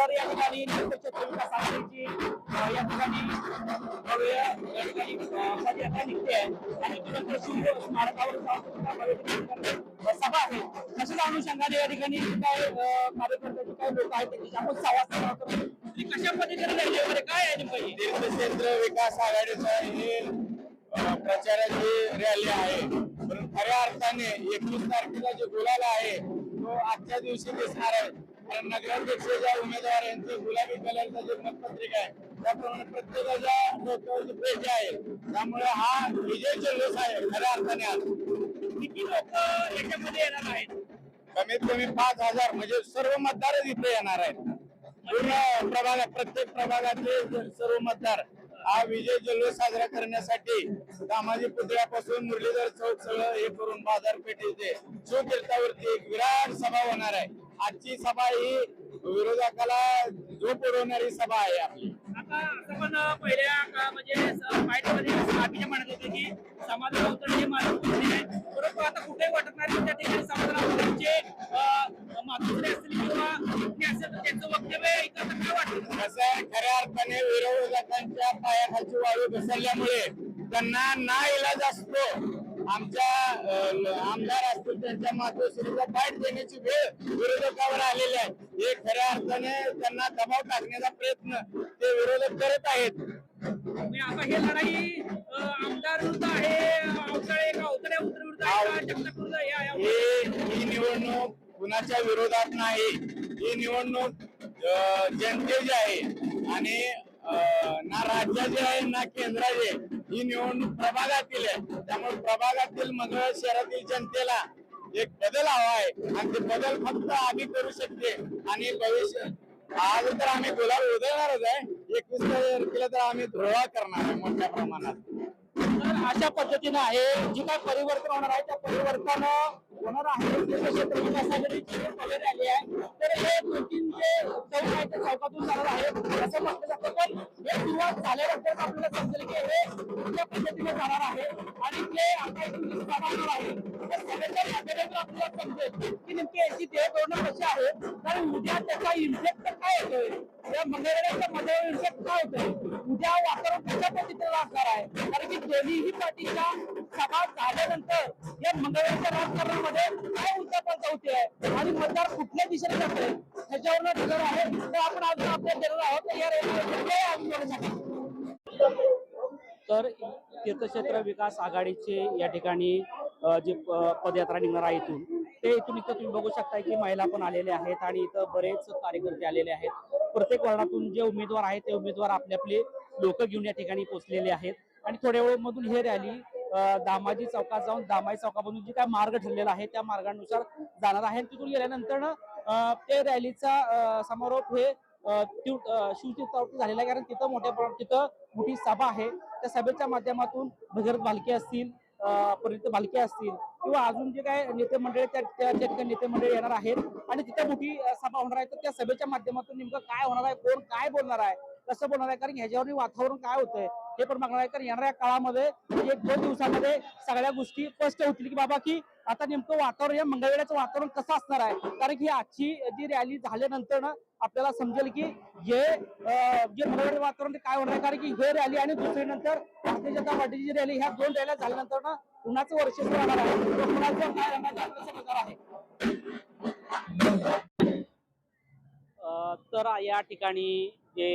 तर या ठिकाणी तीर्थक्षेत्र विकास आघाडीची या ठिकाणी भव्य या ठिकाणी अं, पदयात्रा निघते आहे. आणि तुरंत शिव स्मारकावर सभा आहे. तशाच अनुषंगाने या ठिकाणी जे काय अं, काय लोक आहेत त्यांच्याशी आपण संवाद साधणार कशा पद्धतीने रॅली वगैरे काय आहे नेमकं तीर्थक्षेत्र विकास आघाडीचा हे प्रचाराची रॅली आहे. पण खऱ्या अर्थाने एकवीस तारखेला जो बोलायला आहे तो आजच्या दिवशी दिसणार आहे. कारण नगराध्यक्षाच्या उमेदवार यांचं गुलाबी कलरचा जे मतपत्रिका आहे त्याप्रमाणे प्रत्येकाच्या डोक्यावरची पेज आहे त्यामुळे हा विजय जल्लोष आहे खऱ्या अर्थाने आज किती लोक याच्यामध्ये येणार आहेत? कमीत कमी पाच हजार म्हणजे सर्व मतदारच इथे येणार आहेत. पूर्ण प्रभागात प्रत्येक प्रभागातले सर्व मतदार हा विजय जल्लोष साजरा करण्यासाठी दामाजी पुतळ्यापासून मुरलीधर चौक सगळं हे करून बाजारपेठ येते शिवतीर्थावरती एक विराट सभा होणार आहे. आजची सभा ही विरोधकाला झोप उडवणारी सभा आहे आपली. आता असं पण पहिल्या का- म्हणजे म्हणत होते की समाज माझं कुठे आहे परंतु आता कुठेही वाटत नाही त्या ठिकाणी असतील किंवा पत्नी असेल तर त्यांचं वक्तव्य काय वाटतं? कसं आहे खऱ्या अर्थाने विरोधकांच्या पायाखालची वाळू घसरल्यामुळे त्यांना ना इलाज असतो. आमच्या आमदार असतील त्यांच्या मातोश्रीचा फाईट देण्याची वेळ विरोधकावर आलेली आहे. हे खऱ्या अर्थाने त्यांना दबाव टाकण्याचा प्रयत्न ते विरोधक करत आहेत. आता हे लढाई आमदार विरुद्ध आहे अवतळे का उतर ही ही निवडणूक कुणाच्या विरोधात नाही. ही निवडणूक जनतेची आहे. आणि ना राज्याची आहे ना केंद्राची. आहे. ही निवडणूक प्रभागातील आहे. त्यामुळे प्रभागातील मंगळ शहरातील जनतेला एक बदल हवा आहे. आणि ते बदल फक्त आम्ही करू शकते. आणि भविष्य आज तर आम्ही गुलाब उधळणारच आहे. एकवीस तारखेला तर आम्ही धुळा करणार आहे मोठ्या प्रमाणात. अशा पद्धतीनं आहे. जी काय परिवर्तन होणार आहे त्या परिवर्तन होणार आहे. क्षेत्र विकास आघाडीची जी आहे तर हे दोन तीन जे चौक आहे त्या चौकातून जाणार आहे असं म्हटलं जातं पण हे सुरुवात झाल्यानंतर आपल्याला समजेल की हे कुठल्या पद्धतीने जाणार आहे आणि ते आता इथून जी होणार आहे. तर सगळ्यांच्या माध्यमातून आपल्याला समजेल की नेमकी याची ध्येय धोरणं कशी आहे? कारण उद्या त्याचा इम्पॅक्ट काय येतोय या मंगळवेळेच्या मध्ये इम्पॅक्ट काय होतोय? उद्या वातावरण कशा पद्धतीने असणार आहे? कारण की दोन्ही दोन्हीही पार्टीच्या सभा झाल्यानंतर या मंगळवारच्या राजकारणामध्ये काय उद्यापन चौथी आहे आणि मतदार कुठल्या दिशेने जाते त्याच्यावर ठरणार आहे. तर आपण अजून आपल्या देणार आहोत या रेल्वे तर तीर्थक्षेत्र विकास आघाडीचे या ठिकाणी जे पदयात्रा निघणार आहे इथून ते इथून इथं तुम्ही बघू शकता की महिला पण आलेल्या आहेत आणि इथं बरेच कार्यकर्ते आलेले आहेत. प्रत्येक वर्णातून जे उमेदवार आहेत ते उमेदवार आपले आपले लोक घेऊन या ठिकाणी पोहोचलेले आहेत. आणि थोड्या वेळेमधून हे रॅली दामाजी चौकात जाऊन दामाजी चौकामधून जे काय मार्ग ठरलेला आहे त्या मार्गानुसार जाणार आहे. आणि तिथून गेल्यानंतर ते रॅलीचा समारोप हे शिवतीर्थावरती झालेला आहे. कारण तिथं मोठ्या प्रमाणात तिथं मोठी सभा आहे. त्या सभेच्या माध्यमातून भगीरथ भालके असतील परिणित भालके असतील किंवा अजून जे काय नेते मंडळी त्या ठिकाणी नेते मंडळी येणार आहेत. आणि तिथे मोठी सभा होणार आहे. तर त्या सभेच्या माध्यमातून नेमकं काय होणार आहे कोण काय बोलणार आहे कसं बोलणार आहे? कारण ह्याच्यावर वातावरण काय होतंय हे पण बघणार आहे. कारण येणाऱ्या काळामध्ये एक दोन दिवसामध्ये सगळ्या गोष्टी स्पष्ट होतील की बाबा की आता नेमकं वातावरण या मंगळवेड्याचं वातावरण कसं असणार आहे? कारण की आजची जी रॅली झाल्यानंतर ना आपल्याला समजेल की हे जे मंगळवेळ वातावरण ते काय होणार आहे? कारण की हे रॅली आणि दुसरी नंतर भारतीय जनता पार्टीची जी रॅली ह्या दोन रॅल्या झाल्यानंतर ना कुणाचं वर्चस्व राहणार आहे. कुणाचं काय राहणार आहे आपलं समजणार आहे अ, तर या ठिकाणी जे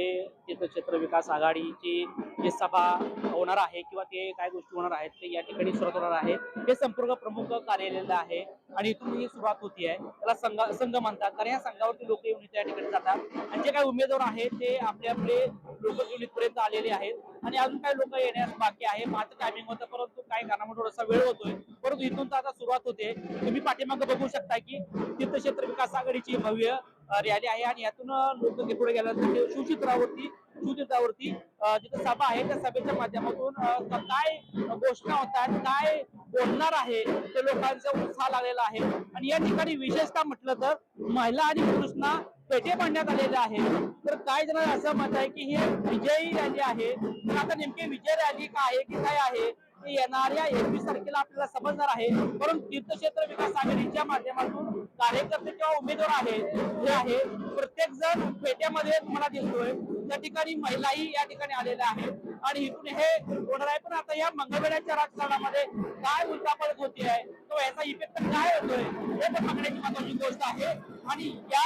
तीर्थक्षेत्र विकास आघाडीची जे सभा होणार आहे किंवा ते काय गोष्टी होणार आहेत ते या ठिकाणी सुरुवात होणार आहे. हे संपर्क प्रमुख कार्यालय आहे आणि इथून ही सुरुवात होती आहे. त्याला संघ संघ म्हणतात. कारण या संघावरती लोक येऊन इथे या ठिकाणी जातात. आणि जे काही उमेदवार आहेत ते आपले आपले लोक घेऊन इथपर्यंत आलेले आहेत. आणि अजून काही लोक येण्यास बाकी आहे. माझं टायमिंग होतं परंतु काही कारणामुळे थोडासा वेळ होतोय. परंतु इथून तर आता सुरुवात होते. तुम्ही पाठीमागं बघू शकता की तीर्थक्षेत्र विकास आघाडीची भव्य रॅली आहे आणि यातून लोक पुढे गेल्यानंतर ते शिवचित्रावरती शिवतीर्थावरती जिथं सभा आहे त्या सभेच्या माध्यमातून काय घोषणा होतात काय बोलणार आहे ते लोकांचा उत्साह लागलेला आहे. आणि या ठिकाणी विशेषतः म्हटलं तर महिला आणि पुरुषांना पेटे पाडण्यात आलेले आहे. तर काही जणांना असं मत आहे की हे विजयी रॅली आहे. तर आता नेमकी विजय रॅली काय आहे की काय आहे? येणाऱ्या एकवीस तारखेला आपल्याला समजणार आहे. परंतु तीर्थक्षेत्र विकास आघाडीच्या माध्यमातून कार्यकर्ते किंवा उमेदवार आहेत जे आहे प्रत्येक जण पेट्यामध्ये तुम्हाला दिसतोय. त्या ठिकाणी महिलाही या ठिकाणी आलेल्या आहेत. आणि इथून हे होणार आहे. पण आता या मंगळवेड्याच्या राजकारणामध्ये काय उलटापलट होती आहे? तो याचा इफेक्ट काय होतोय? हे पण बघण्याची महत्वाची गोष्ट आहे. आणि या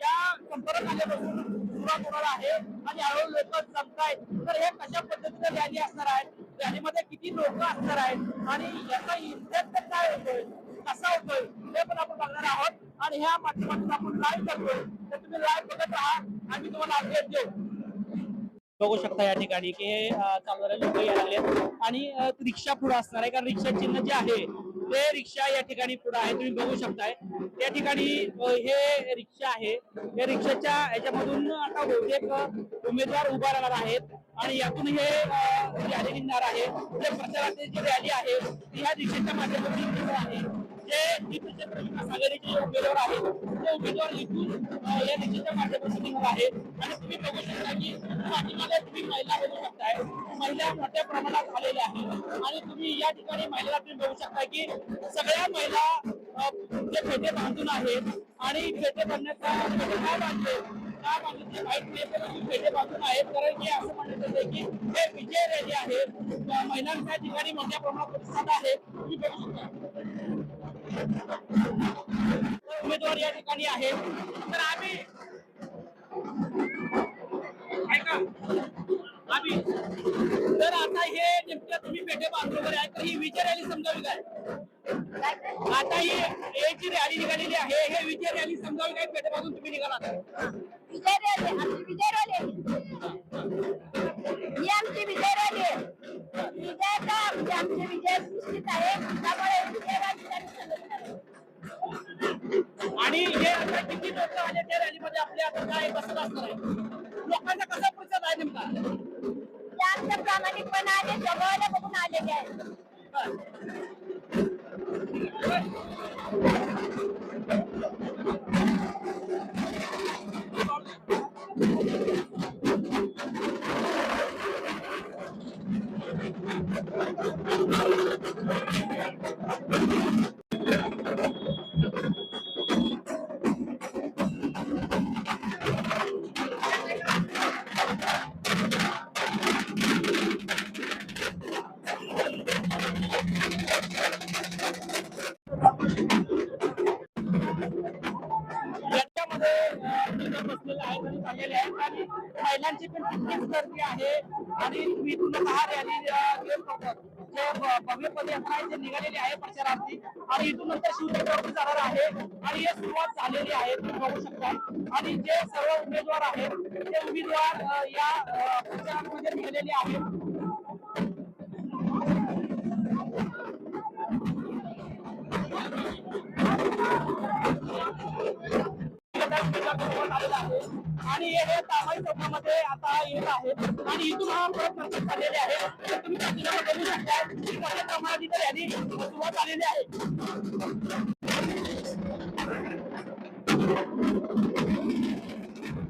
या संपर्क आल्यापासून सुरुवात होणार आहे. आणि हळूहळू लोक जमतायत. तर हे कशा पद्धतीने रॅली असणार आहे रॅलीमध्ये किती लोक असणार आहेत आणि याचा इम्पॅक्ट काय होतोय? कसा होतोय? ते पण आपण बघणार आहोत. आणि ह्या माध्यमातून आपण लाईव्ह करतोय. तर तुम्ही लाईव्ह बघत राहा. आम्ही तुम्हाला अपडेट देऊ. बघू शकता या ठिकाणी की हे चालणारे लोक यायला आणि रिक्षा पुढे असणार आहे. कारण रिक्षा चिन्ह जे आहे ते रिक्षा या ठिकाणी पुढे आहे तुम्ही बघू शकताय. या ठिकाणी हे रिक्षा आहे. या रिक्षाच्या याच्यामधून आता बहुतेक उमेदवार उभा राहणार आहेत. आणि यातून हे रॅली निघणार आहे. म्हणजे प्रचाराची जी रॅली आहे ती ह्या रिक्षाच्या माध्यमातून आहे. जे हिंदुत्व विकास आघाडीचे जे उमेदवार आहेत ते उमेदवार इथून या रिक्षाच्या माध्यमातून निघणार आहेत आणि तुम्ही बघू शकता की पाठीमागे तुम्ही महिला बघू शकताय. महिला मोठ्या प्रमाणात आलेल्या आहेत. आणि तुम्ही या ठिकाणी महिला तुम्ही बघू शकता की सगळ्या महिला अं, जे फेटे बांधून आहेत आणि फेटे बांधण्याचा फेटे काय बांधले? काय बांधले? ते माहीत फेटे बांधून आहेत. कारण की असं म्हणत होते की हे विजय रॅली आहे. महिलांच्या ठिकाणी मोठ्या प्रमाणात प्रतिसाद आहे. तुम्ही बघू शकता. उमेदवार या ठिकाणी आहे. तर आम्ही ऐका. आम्ही तर आता हे नेमक्या तुम्ही पेठे बांधून वगैरे आहे तर ही विजय रॅली समजावी काय? आता ही ए जी रॅली निघालेली आहे हे विजय रॅली समजावी काय? पेठे बांधून तुम्ही निघाला. विजय रॅली विजय रॅली भव्य पदयात्रा आहे ते निघालेली आहे प्रचारार्थी आणि इथून नंतर शिवचक्रावरती जाणार आहे. आणि हे सुरुवात झालेली आहे तुम्ही बघू शकता. आणि जे सर्व उमेदवार आहेत ते उमेदवार या अं, प्रचारामध्ये निघालेले आहेत. आलेला आहे आणि हे तामाई चौकामध्ये आता येत आहेत आणि इथून हा परत नंतर चाललेले आहे. तर तुम्ही कंटिन्यू बघू शकता की मोठ्या प्रमाणात इथे यांनी सुरुवात आलेली आहे.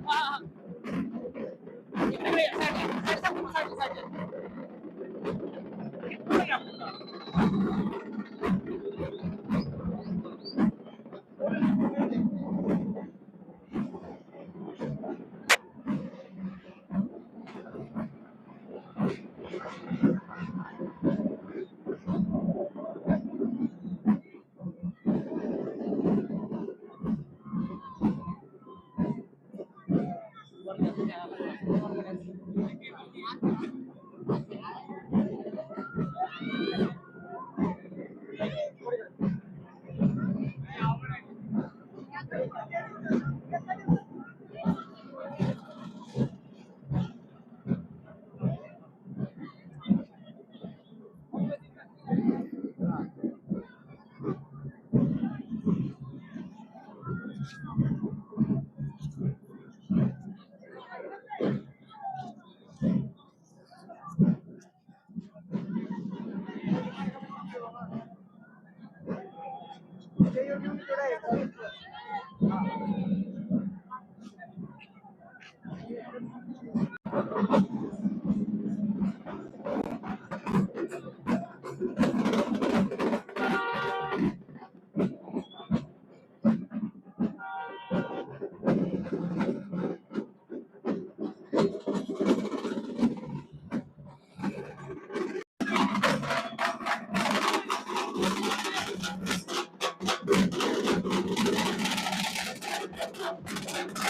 हा, हा. इकडे ये, side 也有兄弟来一个，好。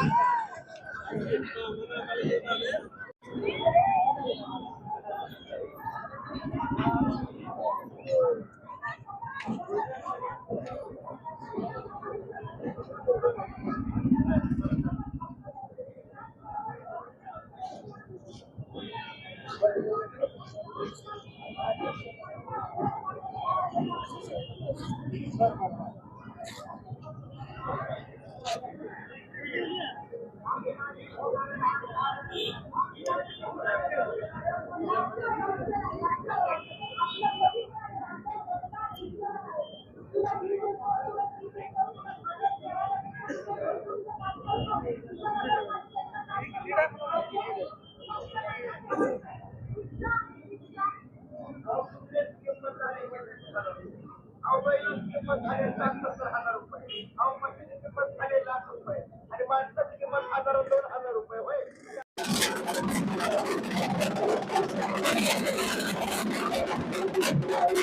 Thank you.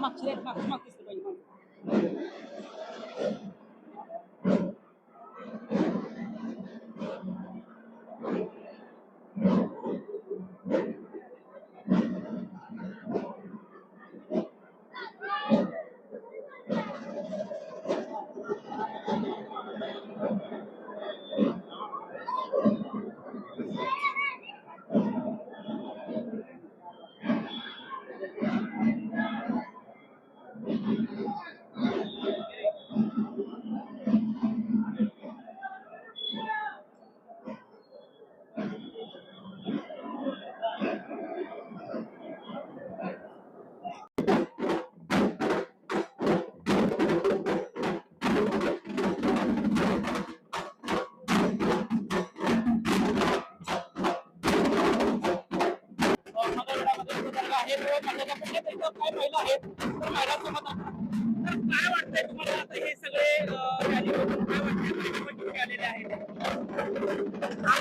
मागची मागची मागची पाहिजे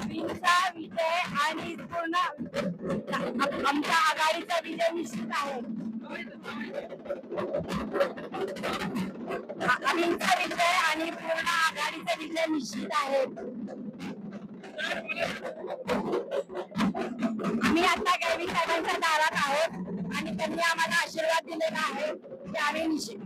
निवडणुकीत विजय आणि पूर्ण आमच्या आघाडीचा विजय निश्चित आहे. अहिंसा विजय आणि पूर्ण आघाडीचा विजय निश्चित आहे. आम्ही आता गैवी साहेबांच्या दारात आहोत आणि त्यांनी आम्हाला आशीर्वाद दिलेला आहे. की आम्ही निश्चित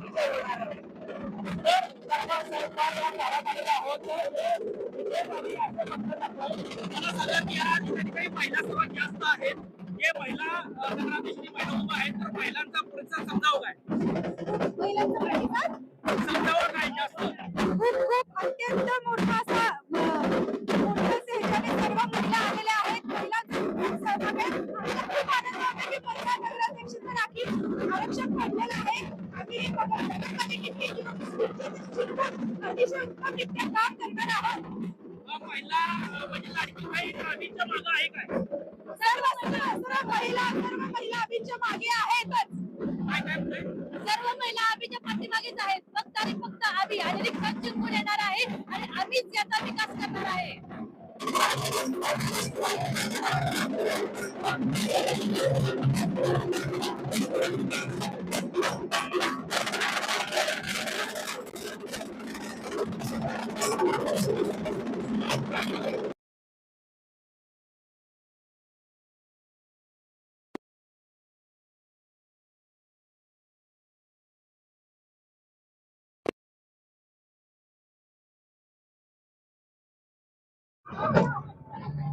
जास्त आहेत हे महिला महिला उभा आहेत तर महिलांचा प्रतिसाद? समजावं काय समजावं काय जास्त? खूप खूप अत्यंत मोठा सर्व महिला आम्हीच्या पाठीमागेच आहेत फक्त आणि फक्त आम्ही आणि रिक्षा जिंकून येणार आहे आणि आम्हीच याचा विकास करणार आहे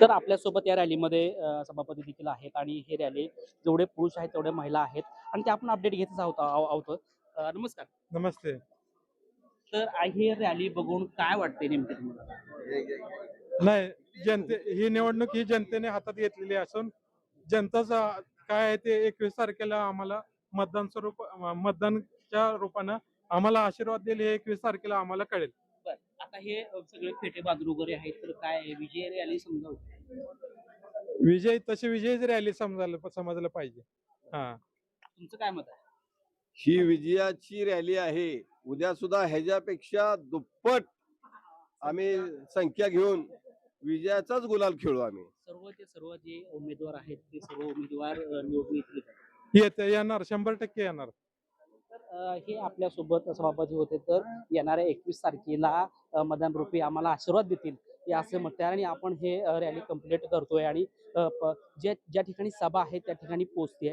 तर आपल्यासोबत या रॅलीमध्ये सभापती देखील आहेत आणि हे रॅली जेवढे पुरुष आहेत तेवढे महिला आहेत आणि ते आपण अपडेट घेतच आहोत आहो- आहोत. नमस्कार. नमस्ते. तर हे रॅली बघून काय वाटते नेमके तुम्हाला? नाही जनते ही निवडणूक ही जनतेने हातात घेतलेली असून जनताचा काय आहे ते एकवीस तारखेला आम्हाला मतदान स्वरूप मतदानच्या रूपानं आम्हाला आशीर्वाद दिले हे एकवीस तारखेला आम्हाला कळेल. आता हे सगळे फेटे बाजू वगैरे आहेत तर काय आहे? विजय रॅली समजावं विजय तसे विजयच रॅली समजायला समजलं पाहिजे. हा. तुमचं काय मत आहे? ही विजयाची रॅली आहे. उद्या सुद्धा ह्याच्यापेक्षा दुप्पट आम्ही संख्या घेऊन विजयाचाच गुलाल खेळू आम्ही. सर्व ते सर्व जे उमेदवार आहेत ते सर्व उमेदवार अ, निवडून येतील. का? येते येणार. शंभर टक्के येणार. हे आपल्यासोबत सभापती होते तर येणाऱ्या एकवीस तारखेला मदान रुपी आम्हाला आशीर्वाद देतील. हे असे म्हणते आणि आपण हे रॅली कंप्लीट करतोय आणि ज्या जे ज्या ठिकाणी सभा आहे त्या ठिकाणी पोहोचते.